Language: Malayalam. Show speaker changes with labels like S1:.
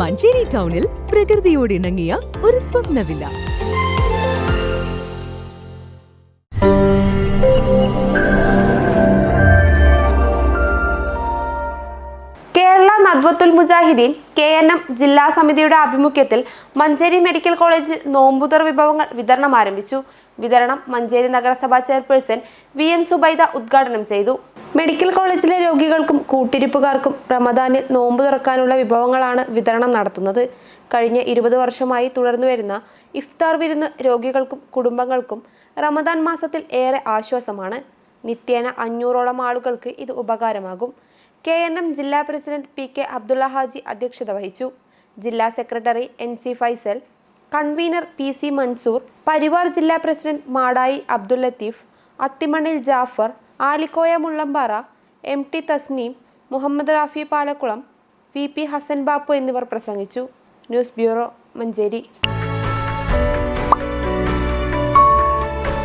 S1: മഞ്ചേരി ടൗണിൽ പ്രകൃതിയോട് ഇണങ്ങിയ ഒരു സ്വപ്നവില്ല.
S2: Kerala Nadvathul Mujahideen K N M ജില്ലാ സമിതിയുടെ ആഭിമുഖ്യത്തിൽ മഞ്ചേരി മെഡിക്കൽ കോളേജിൽ നോമ്പുതർ വിഭവങ്ങൾ വിതരണം ആരംഭിച്ചു. വിതരണം മഞ്ചേരി നഗരസഭാ ചെയർപേഴ്സൺ വി എൻ സുബൈദ ഉദ്ഘാടനം ചെയ്തു. മെഡിക്കൽ കോളേജിലെ രോഗികൾക്കും കൂട്ടിരിപ്പുകാർക്കും റമദാനിൽ നോമ്പ് തുറക്കാനുള്ള വിഭവങ്ങളാണ് വിതരണം നടത്തുന്നത്. കഴിഞ്ഞ ഇരുപത് വർഷമായി തുടർന്നു വരുന്ന ഇഫ്താർ വിരുന്ന് രോഗികൾക്കും കുടുംബങ്ങൾക്കും റമദാൻ മാസത്തിൽ ഏറെ ആശ്വാസമാണ്. നിത്യേന അഞ്ഞൂറോളം ആളുകൾക്ക് ഇത് ഉപകാരമാകും. കെ എൻ എം ജില്ലാ president P K Abdulla Haji അധ്യക്ഷത വഹിച്ചു. ജില്ലാ secretary N C Faisal convenor P C Mansoor Parivar ജില്ലാ president Madayi Abdul Latheef Athimannil Jafar Alikoya Mullampara M T Thasneem Muhammad Rafi Palakkulam V P Hasan Bappu എന്നിവർ പ്രസംഗിച്ചു. News bureau Manjeri.